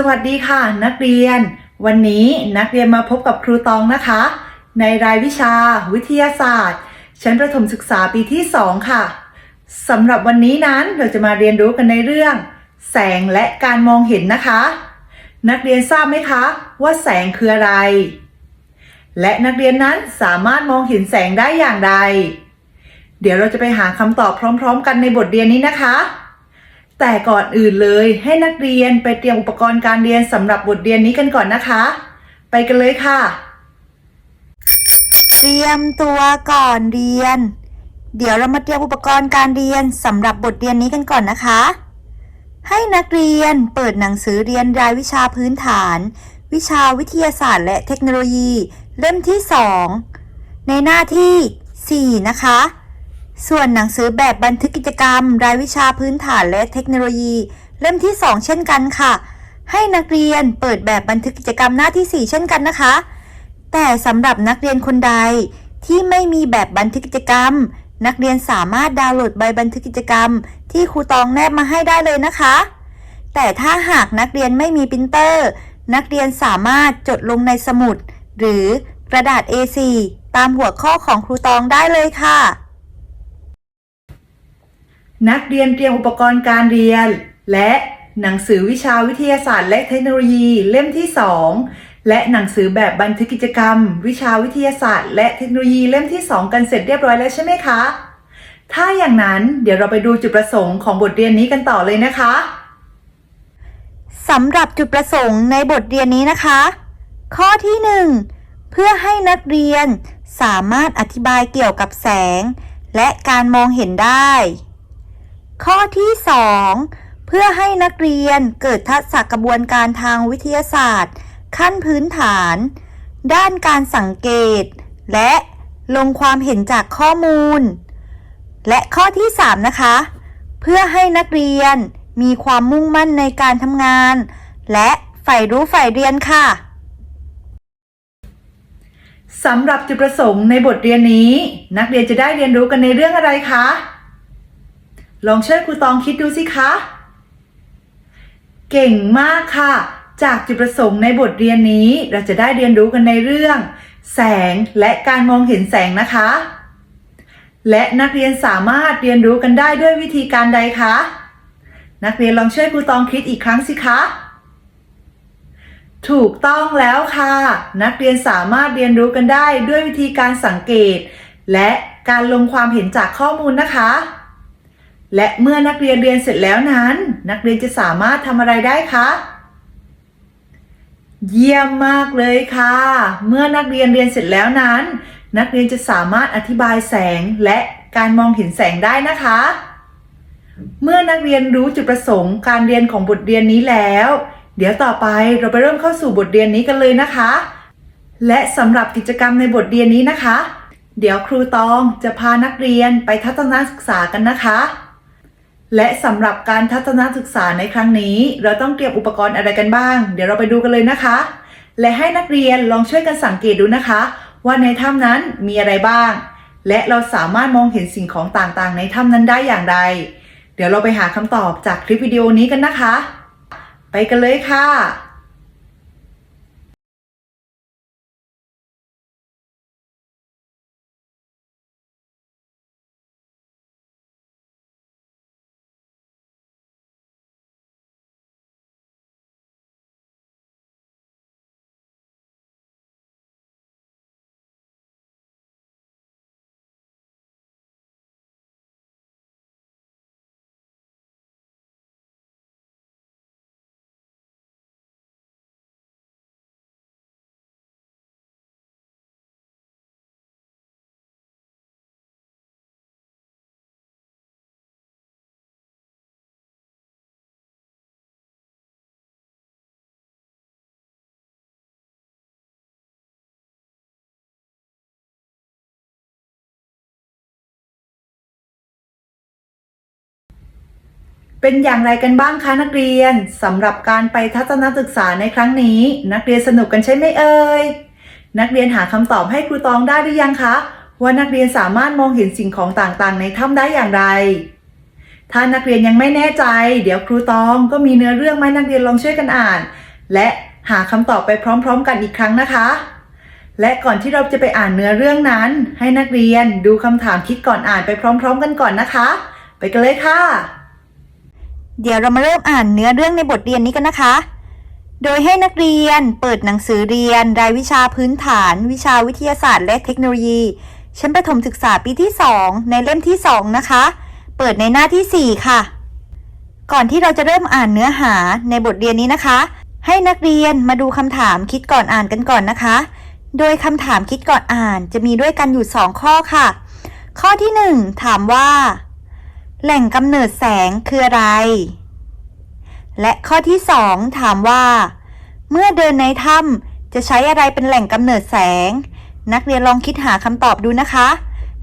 สวัสดีค่ะ นักเรียน วันนี้นักเรียนมาพบกับครูตองนะคะ ในรายวิชา วิทยาศาสตร์ ชั้นประถมศึกษาปีที่ 2 ค่ะสำหรับวันนี้นั้นเราจะมาเรียนรู้กันในเรื่อง แสงและการมองเห็นนะคะ นักเรียนทราบไหมคะ ว่าแสงคืออะไร และนักเรียนนั้นสามารถมองเห็นแสงได้อย่างไร เดี๋ยวเราจะไปหาคำตอบพร้อม ๆ กันในบทเรียนนี้นะคะ แต่ก่อนอื่นเลยให้นักเรียนไปเตรียมอุปกรณ์การเรียนสำหรับบทเรียนนี้กันก่อนนะคะ ไปกันเลยค่ะ เตรียมตัวก่อนเรียน เดี๋ยวเรามาเตรียมอุปกรณ์การเรียนสำหรับบทเรียนนี้กันก่อนนะคะ ให้นักเรียนเปิดหนังสือเรียนรายวิชาพื้นฐาน วิชาวิทยาศาสตร์และเทคโนโลยี เล่มที่ 2 ในหน้าที่ 4 นะคะ ส่วนหนังสือแบบบันทึกกิจกรรม รายวิชาพื้นฐานและเทคโนโลยี เล่มที่ 2 เช่นกันค่ะ ให้นักเรียนเปิดแบบบันทึกกิจกรรมหน้าที่ 4 เช่นกันนะคะ แต่สำหรับนักเรียนคนใดที่ไม่มีแบบบันทึกกิจกรรม นักเรียนสามารถดาวน์โหลดใบบันทึกกิจกรรม ที่ครูตองแนบมาให้ได้เลยนะคะ แต่ถ้าหากนักเรียนไม่มีปรินเตอร์ นักเรียนสามารถจดลงในสมุด หรือกระดาษ A4 ตามหัวข้อของครูตองได้เลยค่ะ นักเรียนเตรียมอุปกรณ์การเรียน และหนังสือวิชาวิทยาศาสตร์และเทคโนโลยีเล่มที่ 2 และหนังสือแบบบันทึกกิจกรรม วิชาวิทยาศาสตร์ และเทคโนโลยีเล่มที่ 2 กันเสร็จเรียบร้อยแล้วใช่ไหมคะ ถ้าอย่างนั้นเดี๋ยวเราไปดูจุดประสงค์ของบทเรียนนี้กันต่อเลยนะคะสำหรับจุดประสงค์ในบทเรียนนี้นะคะ ข้อที่ 1 เพื่อให้นักเรียนสามารถอธิบายเกี่ยวกับแสง และการมองเห็นได้ ข้อที่ 2 เพื่อให้นักเรียนเกิดทักษะกระบวนการทางวิทยาศาสตร์ ขั้นพื้นฐาน ด้านการสังเกต และลงความเห็นจากข้อมูล และข้อที่ 3 นะคะ เพื่อให้นักเรียนมีความมุ่งมั่นในการทำงาน และใฝ่รู้ใฝ่เรียนค่ะสำหรับจุดประสงค์ในบทเรียนนี้ นักเรียนจะได้เรียนรู้กันในเรื่องอะไรคะ ลองช่วยครูตองคิดดูสิคะ เก่งมากค่ะ จากจุดประสงค์ในบทเรียนนี้เราจะได้เรียนรู้กันในเรื่อง แสงและการมองเห็นแสงนะคะ และนักเรียนสามารถเรียนรู้กันได้ด้วยวิธีการใดคะ นักเรียนลองช่วยครูตองคิดอีกครั้งสิคะ ถูกต้องแล้วค่ะ นักเรียนสามารถเรียนรู้กันได้ด้วยวิธีการสังเกต และการลงความเห็นจากข้อมูลนะคะ และเมื่อนักเรียนเรียนเสร็จแล้วนั้น นักเรียนจะสามารถทำอะไรได้คะเยี่ยมมากเลยค่ะ เมื่อนักเรียนเรียนเสร็จแล้วนั้น นักเรียนจะสามารถอธิบายแสงและการมองเห็นแสงได้นะคะ เมื่อนักเรียนรู้จุดประสงค์การเรียนของบทเรียนนี้แล้ว เดี๋ยวต่อไปเราไปเริ่มเข้าสู่บทเรียนนี้กันเลยนะคะ และสำหรับกิจกรรมในบทเรียนนี้นะคะ เดี๋ยวครูตองจะพานักเรียนไปทัศนศึกษากันนะคะ และสำหรับการทัศนศึกษาในครั้งนี้ เราต้องเตรียมอุปกรณ์อะไรกันบ้าง เดี๋ยวเราไปดูกันเลยนะคะ และให้นักเรียนลองช่วยกันสังเกตดูนะคะ ว่าในถ้ำนั้นมีอะไรบ้าง และเราสามารถมองเห็นสิ่งของต่างๆ ในถ้ำนั้นได้อย่างไร เดี๋ยวเราไปหาคำตอบจากคลิปวิดีโอนี้กันนะคะ ไปกันเลยค่ะ เป็นอย่างไรกันบ้างคะนักเรียนสำหรับการไปทัศนศึกษาในครั้งนี้ นักเรียนสนุกกันใช่ไหมเอ่ยนักเรียนหาคำตอบให้ครูตองได้หรือยังคะว่านักเรียนสามารถมองเห็นสิ่งของต่างๆ ในถ้ำได้อย่างไร ถ้านักเรียนยังไม่แน่ใจ เดี๋ยวครูตองก็มีเนื้อเรื่องมาให้นักเรียนลองช่วยกันอ่าน และหาคำตอบไปพร้อม ๆ กันอีกครั้งนะคะ และก่อนที่เราจะไปอ่านเนื้อเรื่องนั้น ให้นักเรียนดูคำถามคิดก่อนอ่านไปพร้อม ๆ กันก่อนนะคะ ไปกันเลยค่ะ เดี๋ยวเรามาเริ่มอ่านเนื้อเรื่องในบทเรียนนี้กันนะคะ โดยให้นักเรียนเปิดหนังสือเรียน รายวิชาพื้นฐาน วิชาวิทยาศาสตร์ และเทคโนโลยี ชั้นประถมศึกษาปีที่ 2 ในเล่มที่ 2 นะคะ เปิดในหน้าที่ 4 ค่ะ ก่อนที่เราจะเริ่มอ่านเนื้อหาในบทเรียนนี้นะคะ ให้นักเรียนมาดูคำถามคิดก่อนอ่านกันก่อนนะคะ โดยคำถามคิดก่อนอ่านจะมีด้วยกันอยู่ 2 ข้อค่ะ ข้อที่ 1 ถามว่า แหล่งกำเนิดแสงคืออะไร และข้อที่2ถามว่า เมื่อเดินในถ้ำจะใช้อะไรเป็นแหล่งกำเนิดแสง นักเรียนลองคิดหาคำตอบดูนะคะ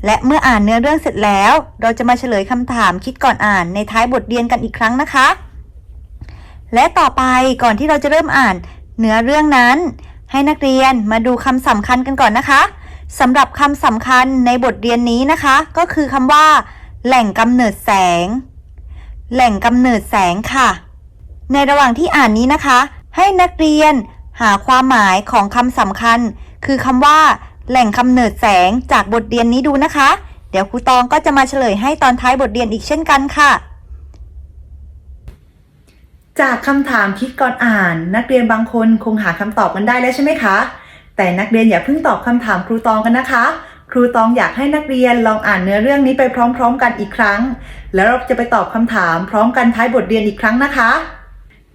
และเมื่ออ่านเนื้อเรื่องเสร็จแล้ว เราจะมาเฉลยคำถามคิดก่อนอ่านในท้ายบทเรียนกันอีกครั้งนะคะ และต่อไปก่อนที่เราจะเริ่มอ่านเนื้อเรื่องนั้น ให้นักเรียนมาดูคำสำคัญกันก่อนนะคะสำหรับคำสำคัญในบทเรียนนี้นะคะ ก็คือคำว่า แหล่งกำเนิดแสง แหล่งกำเนิดแสงค่ะ ในระหว่างที่อ่านนี้นะคะ ให้นักเรียนหาความหมายของคำสำคัญ คือคำว่า แหล่งกำเนิดแสงจากบทเรียนนี้ดูนะคะ เดี๋ยวครูตองก็จะมาเฉลยให้ตอนท้ายบทเรียนอีกเช่นกันค่ะ จากคำถามคิดก่อนอ่าน นักเรียนบางคนคงหาคำตอบกันได้แล้วใช่ไหมคะ แต่นักเรียนอย่าเพิ่งตอบคำถามครูตองกันนะคะ ครูตองอยากให้นักเรียนลองอ่านเนื้อเรื่องนี้ไปพร้อม ๆ กันอีกครั้ง แล้วเราจะไปตอบคำถามพร้อมกันท้ายบทเรียนอีกครั้งนะคะ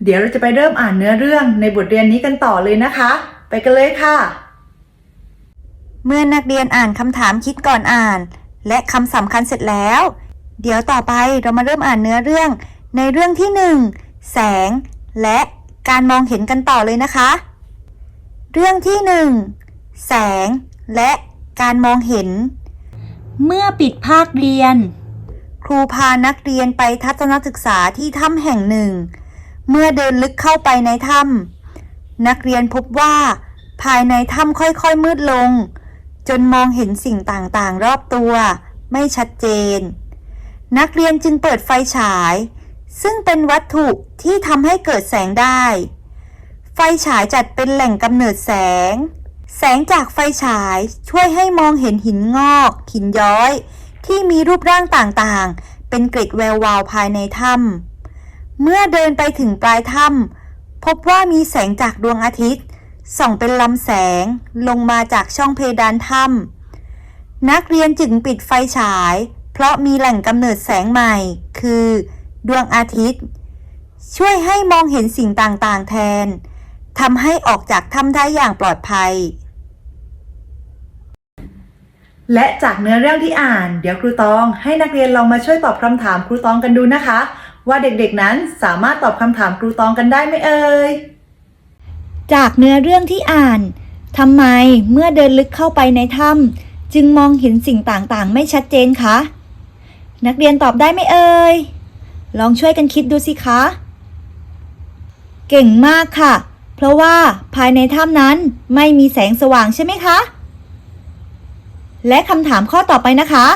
เดี๋ยวเราจะไปเริ่มอ่านเนื้อเรื่องในบทเรียนนี้กันต่อเลยนะคะ ไปกันเลยค่ะ เมื่อนักเรียนอ่านคำถามคิดก่อนอ่าน และคำสำคัญเสร็จแล้ว เดี๋ยวต่อไปเรามาเริ่มอ่านเนื้อเรื่อง ในเรื่องที่หนึ่งแสง และการมองเห็นกันต่อเลยนะคะ เรื่องที่หนึ่งแสงและ การมองเห็น เมื่อปิดภาคเรียน ครูพานักเรียนไปทัศนศึกษาที่ถ้ำแห่งหนึ่ง เมื่อเดินลึกเข้าไปในถ้ำนักเรียนพบว่า ภายในถ้ำค่อยๆมืดลง จนมองเห็นสิ่งต่างๆ รอบตัว ไม่ชัดเจน นักเรียนจึงเปิดไฟฉาย ซึ่งเป็นวัตถุที่ทำให้เกิดแสงได้ ไฟฉายจัดเป็นแหล่งกำเนิดแสง แสงจากไฟฉายช่วยให้มองเห็นหินงอก หินย้อย ที่มีรูปร่างต่างๆ เป็นกร็ดแวววาวภายในถ้ำเมื่อเดินไปถึงปลายถ้ำพบว่ามีแสงจากดวงอาทิตย์ ส่องเป็นลำแสงลงมาจากช่องเพดานถ้ำนักเรียนจึงปิดไฟฉาย เพราะมีแหล่งกำเนิดแสงใหม่ คือ ดวงอาทิตย์ ช่วยให้มองเห็นสิ่งต่างๆ แทน ทำให้ออกจากถ้ำได้อย่างปลอดภัย และจากเนื้อเรื่องที่อ่าน เดี๋ยวครูตองให้นักเรียนลองมาช่วยตอบคำถามครูตองกันดูนะคะ ว่าเด็กๆนั้นสามารถตอบคำถามครูตองกันได้ไหมเอ่ยจากเนื้อเรื่องที่อ่านทำไมเมื่อเดินลึกเข้าไปในถ้ำจึงมองเห็นสิ่งต่างๆ ไม่ชัดเจนคะ นักเรียนตอบได้ไหมเอ่ยลองช่วยกันคิดดูสิคะ เก่งมากค่ะ เพราะว่าภายในถ้ำนั้นไม่มีแสงสว่างใช่ไหมคะ และคำถามข้อต่อไปนะคะ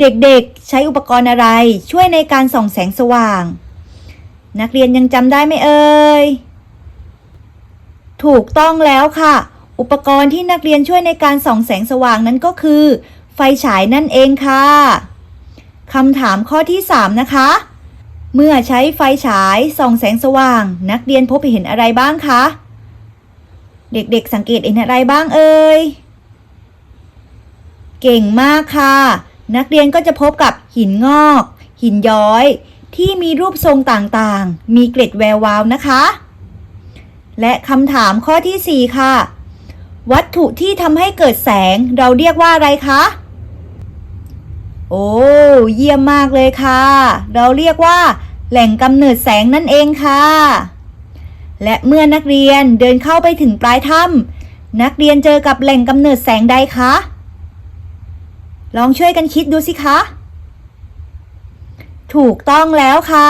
เด็กๆใช้อุปกรณ์อะไรช่วยในการส่องแสงสว่าง นักเรียนยังจำได้ไหมเอ่ย ถูกต้องแล้วค่ะ อุปกรณ์ที่นักเรียนช่วยในการส่องแสงสว่างนั้นก็คือ ไฟฉายนั่นเองค่ะคำถามข้อที่ 3 นะคะ เมื่อใช้ไฟฉายส่องแสงสว่าง นักเรียนพบเห็นอะไรบ้างคะ เด็กๆสังเกตเห็นอะไรบ้างเอ่ย เก่งมากค่ะ นักเรียนก็จะพบกับหินงอก หินย้อย ที่มีรูปทรงต่างๆ มีเกล็ดแวววาวนะคะ และคำถามข้อที่ 4 ค่ะ วัตถุที่ทำให้เกิดแสงเราเรียกว่าอะไรคะ โอ้ เยี่ยมมากเลยค่ะ เราเรียกว่า แหล่งกำเนิดแสงนั่นเองค่ะ และเมื่อนักเรียนเดินเข้าไปถึงปลายถ้ำนักเรียนเจอกับแหล่งกำเนิดแสงใดคะ ลองช่วยกันคิดดูสิคะ ถูกต้องแล้วค่ะ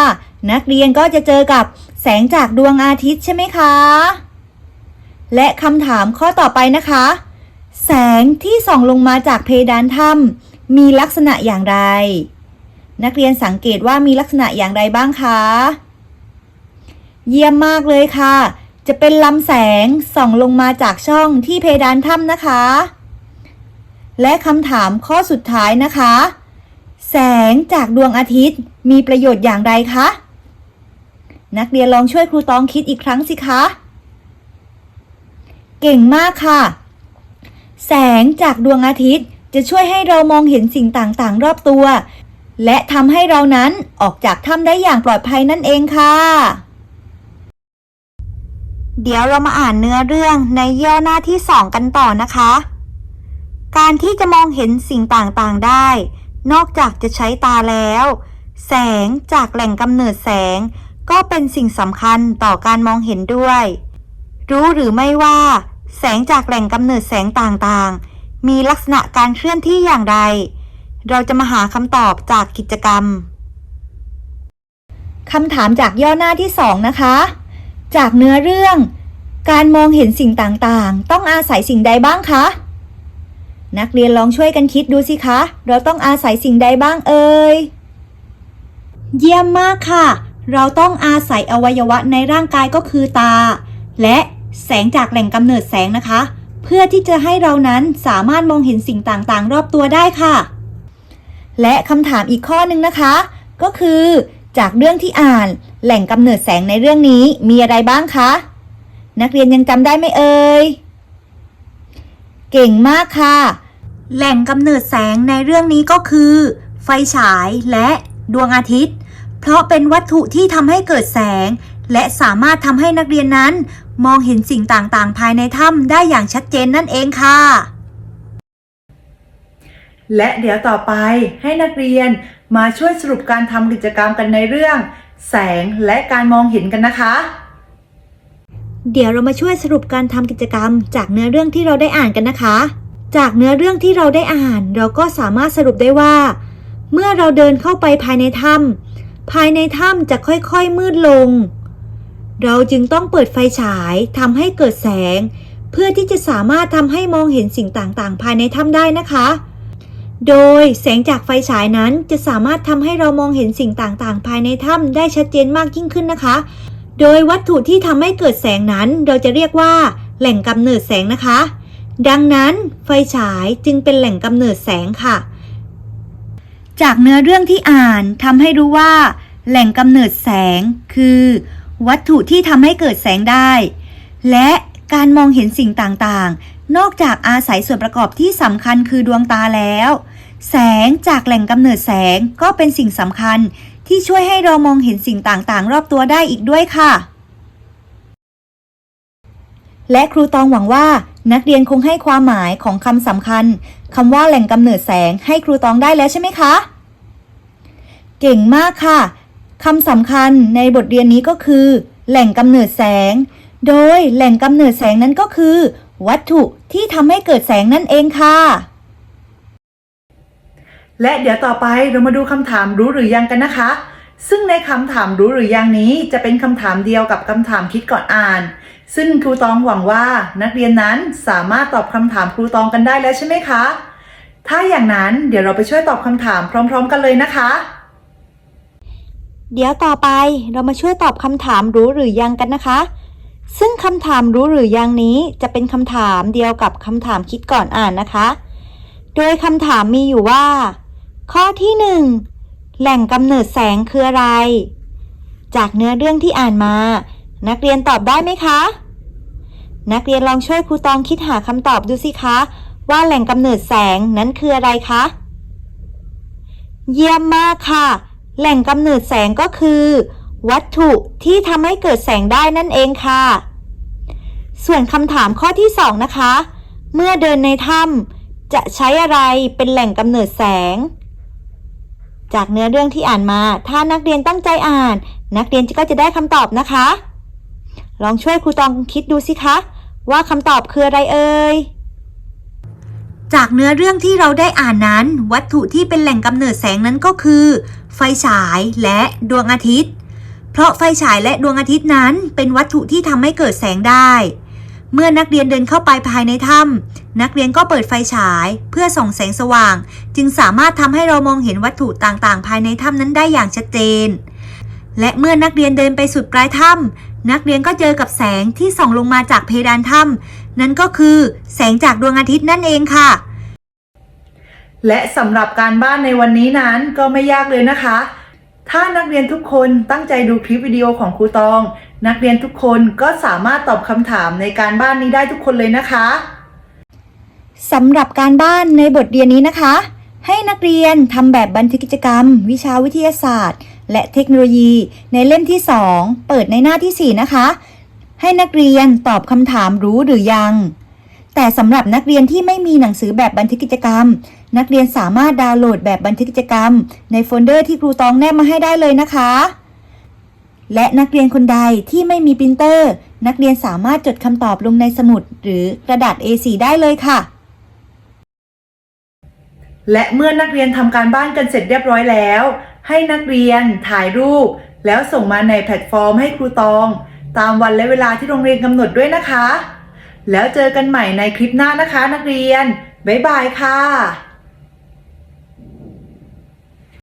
นักเรียนก็จะเจอกับแสงจากดวงอาทิตย์ใช่ไหมคะ และคำถามข้อต่อไปนะคะ แสงที่ส่องลงมาจากเพดานถ้ำ มีลักษณะอย่างไร นักเรียนสังเกตว่ามีลักษณะอย่างไรบ้างคะ เยี่ยมมากเลยค่ะ จะเป็นลำแสงส่องลงมาจากช่องที่เพดานถ้ำนะคะ และคำถามข้อสุดท้ายนะคะ แสงจากดวงอาทิตย์มีประโยชน์อย่างไรคะ นักเรียนลองช่วยครูตองคิดอีกครั้งสิคะเก่งมากค่ะ แสงจากดวงอาทิตย์ จะช่วยให้เรามองเห็นสิ่งต่างๆ รอบตัว และทำให้เรานั้นออกจากถ้ำได้อย่างปลอดภัยนั่นเองค่ะ เดี๋ยวเรามาอ่านเนื้อเรื่องในย่อหน้าที่2กันต่อนะคะ การที่จะมองเห็นสิ่งต่างๆได้ นอกจากจะใช้ตาแล้ว แสงจากแหล่งกำเนิดแสง ก็เป็นสิ่งสำคัญต่อการมองเห็นด้วย รู้หรือไม่ว่า แสงจากแหล่งกำเนิดแสงต่างๆ มีลักษณะการเคลื่อนที่อย่างไร เราจะมาหาคำตอบจากกิจกรรมคำถามจากย่อหน้าที่ 2 นะคะ จากเนื้อเรื่อง การมองเห็นสิ่งต่างๆ ต้องอาศัยสิ่งใดบ้างคะ นักเรียนลองช่วยกันคิดดูสิคะ เราต้องอาศัยสิ่งใดบ้างเอ่ย เยี่ยมมากค่ะ เราต้องอาศัยอวัยวะในร่างกายก็คือตา และแสงจากแหล่งกำเนิดแสงนะคะ เพื่อที่จะให้เรานั้นสามารถมองเห็นสิ่งต่างๆ รอบตัวได้ค่ะ และคำถามอีกข้อหนึ่งนะคะ ก็คือ จากเรื่องที่อ่านแหล่งกำเนิดแสงในเรื่องนี้มีอะไรบ้างคะ นักเรียนยังจำได้ไหมเอ่ยเก่งมากค่ะ แหล่งกำเนิดแสงในเรื่องนี้ก็คือ ไฟฉายและดวงอาทิตย์ เพราะเป็นวัตถุที่ทำให้เกิดแสง และสามารถทำให้นักเรียนนั้น มองเห็นสิ่งต่างๆ ภายในถ้ำได้อย่างชัดเจนนั่นเองค่ะ และเดี๋ยวต่อไปให้นักเรียนมาช่วยสรุปการทำกิจกรรมกันในเรื่อง แสงและการมองเห็นกันนะคะ เดี๋ยวเรามาช่วยสรุปการทำกิจกรรม จากเนื้อเรื่องที่เราได้อ่านกันนะคะ จากเนื้อเรื่องที่เราได้อ่าน เราก็สามารถสรุปได้ว่า เมื่อเราเดินเข้าไปภายในถ้ำภายในถ้ำจะค่อยๆมืดลง เราจึงต้องเปิดไฟฉายทำให้เกิดแสง เพื่อที่จะสามารถทำให้มองเห็นสิ่งต่างๆ ภายในถ้ำได้นะคะ โดยแสงจากไฟฉายนั้นจะสามารถทำให้เรามองเห็นสิ่งต่างๆ ภายในถ้ำได้ชัดเจนมากยิ่งขึ้นนะคะ โดยวัตถุที่ทำให้เกิดแสงนั้น เราจะเรียกว่า แหล่งกำเนิดแสงนะคะ ดังนั้นไฟฉายจึงเป็นแหล่งกำเนิดแสงค่ะ จากเนื้อเรื่องที่อ่านทำให้รู้ว่า แหล่งกำเนิดแสงคือ วัตถุที่ทำให้เกิดแสงได้ และการมองเห็นสิ่งต่างๆ นอกจากอาศัยส่วนประกอบที่สำคัญคือดวงตาแล้ว แสงจากแหล่งกำเนิดแสงก็เป็นสิ่งสำคัญที่ช่วยให้เรามองเห็นสิ่งต่างๆ รอบตัวได้อีกด้วยค่ะ และครูตองหวังว่า นักเรียนคงให้ความหมายของคำสำคัญคำว่าแหล่งกำเนิดแสงให้ครูตองได้แล้วใช่ไหมคะ เก่งมากค่ะ คำสำคัญในบทเรียนนี้ก็คือ แหล่งกำเนิดแสง โดยแหล่งกำเนิดแสงนั้นก็คือ วัตถุที่ทำให้เกิดแสงนั่นเองค่ะ และเดี๋ยวต่อไปเรามาดูคำถามรู้หรือยังกันนะคะ ซึ่งในคำถามรู้หรือยังนี้จะเป็นคำถามเดียวกับคำถามคิดก่อนอ่าน ซึ่งครูตองหวังว่านักเรียนนั้นสามารถตอบคำถามครูตองกันได้แล้วใช่ไหมคะ ถ้าอย่างนั้นเดี๋ยวเราไปช่วยตอบคำถามพร้อม ๆ กันเลยนะคะ เดี๋ยวต่อไปเรามาช่วยตอบคำถามรู้หรือยังกันนะคะ ซึ่งคำถามรู้หรือยังนี้จะเป็นคำถามเดียวกับคำถามคิดก่อนอ่านนะคะ โดยคำถามมีอยู่ว่า ข้อที่หนึ่งแหล่งกำเนิดแสงคืออะไร จากเนื้อเรื่องที่อ่านมา นักเรียนตอบได้ไหมคะ นักเรียนลองช่วยครูตองคิดหาคำตอบดูสิคะ ว่าแหล่งกำเนิดแสงนั้นคืออะไรคะ เยี่ยมมากค่ะ แหล่งกำเนิดแสงก็คือ วัตถุที่ทำให้เกิดแสงได้นั่นเองค่ะ ส่วนคำถามข้อที่ 2 นะคะ เมื่อเดินในถ้ำจะใช้อะไรเป็นแหล่งกำเนิดแสง จากเนื้อเรื่องที่อ่านมา ถ้านักเรียนตั้งใจอ่าน นักเรียนก็จะได้คำตอบนะคะ ลองช่วยครูตองคิดดูสิคะ ว่าคำตอบคืออะไรเอ่ย จากเนื้อเรื่องที่เราได้อ่านนั้น วัตถุที่เป็นแหล่งกำเนิดแสงนั้นก็คือ ไฟฉายและดวงอาทิตย์ เพราะไฟฉายและดวงอาทิตย์นั้น เป็นวัตถุที่ทำให้เกิดแสงได้ เมื่อนักเรียนเดินเข้าไปภายในถ้ำนักเรียนก็เปิดไฟฉาย เพื่อส่องแสงสว่าง จึงสามารถทำให้เรามองเห็นวัตถุต่างๆ ภายในถ้ำนั้นได้อย่างชัดเจน และเมื่อนักเรียนเดินไปสุดปลายถ้ำนักเรียนก็เจอกับแสงที่ส่องลงมาจากเพดานถ้ำ นั่นก็คือแสงจากดวงอาทิตย์นั่นเองค่ะ และสำหรับการบ้านในวันนี้นั้นก็ไม่ยากเลยนะคะ ถ้านักเรียนทุกคนตั้งใจดูคลิปวิดีโอของครูตอง นักเรียนทุกคนก็สามารถตอบคำถามในการบ้านนี้ได้ทุกคนเลยนะคะสำหรับการบ้านในบทเรียนนี้นะคะ ให้นักเรียนทำแบบบันทึกกิจกรรม วิชาวิทยาศาสตร์ และเทคโนโลยีในเล่มที่ 2 เปิดในหน้าทีสี่4 นะคะ ให้นักเรียนตอบคำถามรู้หรือยัง แต่สำหรับนักเรียนที่ไม่มีหนังสือแบบบันทึกกิจกรรม นักเรียนสามารถดาวน์โหลดแบบบันทึกกิจกรรม ในโฟลเดอร์ที่ครูตองแนบมาให้ได้เลยนะคะ และนักเรียนคนใดที่ไม่มีปรินเตอร์ นักเรียนสามารถจดคำตอบลงในสมุดหรือกระดาษ A4 ได้เลยค่ะและเมื่อนักเรียนทำการบ้านกันเสร็จเรียบร้อยแล้ว ให้นักเรียนถ่ายรูป แล้วส่งมาในแพลตฟอร์มให้ครูตอง ตามวันและเวลาที่โรงเรียนกำหนดด้วยนะคะ แล้วเจอกันใหม่ในคลิปหน้านะคะ นักเรียน บ๊ายบายค่ะ